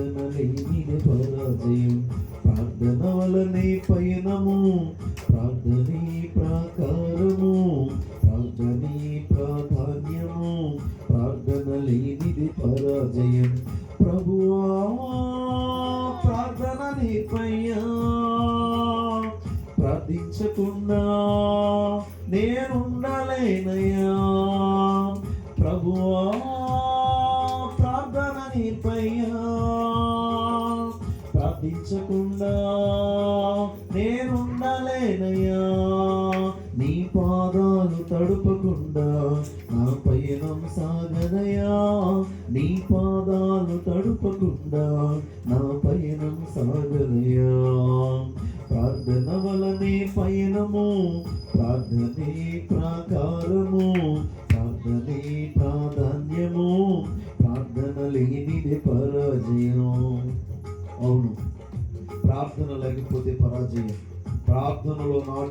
ప్రార్థన లేనిది పరాజయం ప్రార్థన వలనే పయనము ప్రార్థనే ప్రాకారము ప్రార్థనే ప్రాధాన్యము ప్రార్థన లేనిది పరాజయం. ప్రభువా ప్రార్థన నేర్పయ్యా ప్రార్థించకుండా నేనుండలేనయ్యా. ప్రభువా మార్చకుండా నేనుండలేనయ్యా. నీ పాదాలు తడుపకుండా నా పయనం సాగదయా నీ పాదాలు తడుపకుండా నా పయనం సాగదయా ప్రార్థన వలనే పయనము ప్రార్థనే ప్రాకారము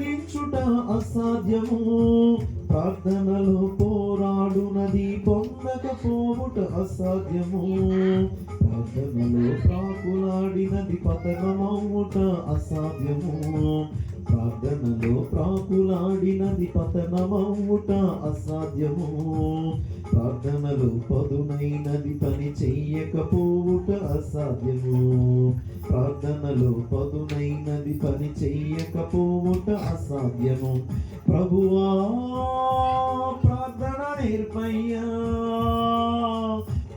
పెళ్ళగించుట అసాధ్యము. ప్రార్థనలో పోరాడునది పొందకపోవుట అసాధ్యము. ప్రార్థనలో ప్రాకులాడినది పతనమవుట అసాధ్యము. ప్రార్థనలో ప్రాకులాడినది పతనమవుట అసాధ్యము. ప్రార్థనలో పదునైనది పని చెయ్యకపో అసాధ్యము ప్రార్థనలో పదునైనది పని చెయ్యకపోవట అసాధ్యము. ప్రభువా ప్రార్థన నేర్పయ్యా.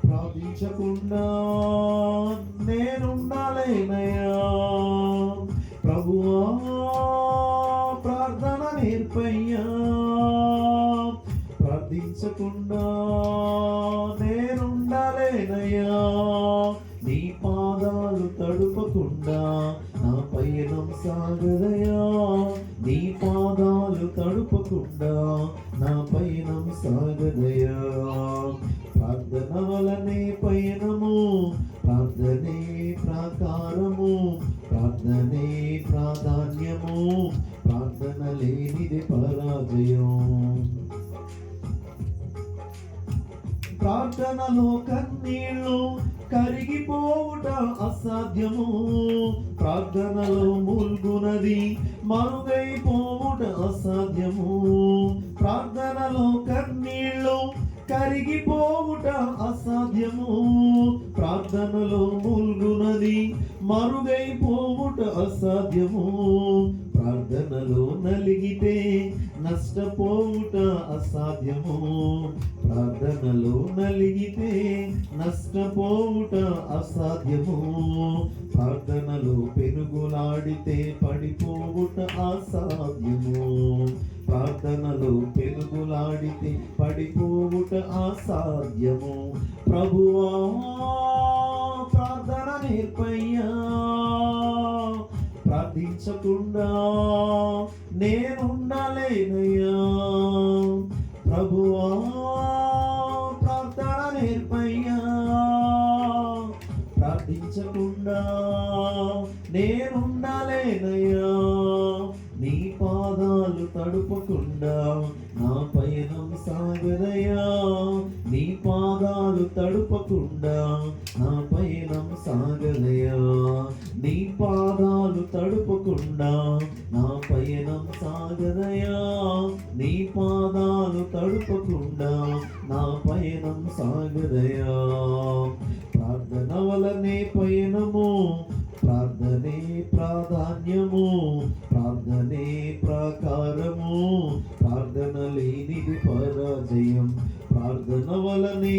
ప్రార్థించకుండా నేనుండాలేనయ్యా. ప్రభువా ప్రార్థన నేర్పయ్యా. ప్రార్థించకుండా తడుపకుండా నా పయనం సాగదయా? నీ పాదాలు తడుపకుండా నా పయనం సాగదయా? ప్రార్థన వలనే పయనము ప్రార్థనే ప్రాకారము ప్రార్థనే ప్రాధాన్యము ప్రార్థన లేనిది పరాజయం. ప్రార్థనలో కన్నీళ్ళు కరిగిపోవుట అసాధ్యము. ప్రార్థనలో మూల్గునది మరుగైపోవుట అసాధ్యము. ప్రార్థనలో కన్నీళ్ళు కరిగిపోవుట అసాధ్యము. ప్రార్థనలో మూల్గునది మరుగైపోవుట అసాధ్యము. ప్రార్థనలో నలిగితే నష్టపోవుట అసాధ్యము. ప్రార్థనలో నలిగితే నష్టపోవుట అసాధ్యము. ప్రార్థనలో పెనుగులాడితే పడిపోవుట అసాధ్యము. ప్రార్థనలో పెనుగులాడితే పడిపోవుట అసాధ్యము. ప్రభువా ప్రార్థన నేర్పయ్యా. ప్రార్థించకుండా నేనుండలేనయ్యా. ప్రభువా ప్రార్థన నేర్పయ్యా. ప్రార్థించకుండా నేనుండలేనయ్యా. నీ పాదాలు తడుపకుండా నా పయనం సాగదయా నీ పాదాలు తడుపకుండా నా పయనం సాగదయా నీ పాదాలు తడుపకుండా నా పయనం సాగదయా నీ పాదాలు తడుపకుండా నా పయనం సాగదయా ప్రార్థన వలనే పయనము ప్రార్థనే ప్రాధాన్యము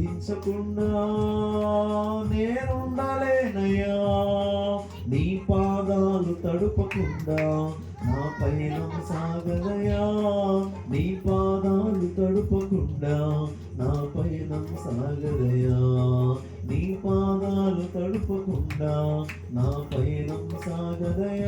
ప్రార్థించకుండా నేనుండలేనయ్యా. నీ పాదాలు తడుపకుండా నా పయనం సాగదయా నీ పాదాలు తడుపకుండా నా పయనం సాగదయా నీ పాదాలు తడుపకుండా నా పయనం సాగదయా